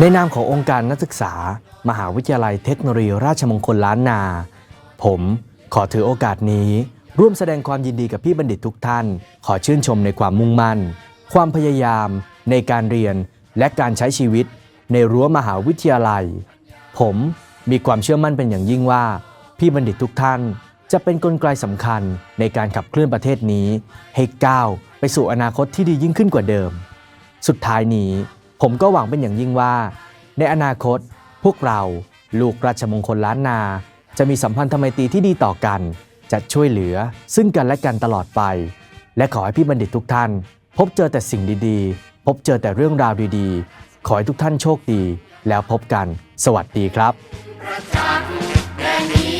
ในนามขององค์การนักศึกษา มหาวิทยาลัยเทคโนโลยีราชมงคลล้านนา ผมขอถือโอกาสนี้ ร่วมแสดงความยินดีกับพี่บัณฑิตทุกท่าน ขอชื่นชมในความมุ่งมั่น ความพยายาม ในการเรียนและการใช้ชีวิต ในรั้วมหาวิทยาลัย ผมมีความเชื่อมั่นเป็นอย่างยิ่งว่า พี่บัณฑิตทุกท่าน จะเป็นกลไกสำคัญในการขับเคลื่อนประเทศนี้ ให้ก้าวไปสู่อนาคตที่ดียิ่งขึ้นกว่าเดิม สุดท้ายนี้ ผมก็หวังเป็นอย่างยิ่งว่า ในอนาคตพวกเราลูกราชมงคลล้านนา จะมีสัมพันธไมตรีที่ดีต่อกัน จะช่วยเหลือซึ่งกันและกันตลอดไป และขอให้พี่บัณฑิตทุกท่าน พบเจอแต่สิ่งดีๆ พบเจอแต่เรื่องราวดีๆ ขอให้ทุกท่านโชคดี แล้วพบกัน สวัสดีครับระจักษ์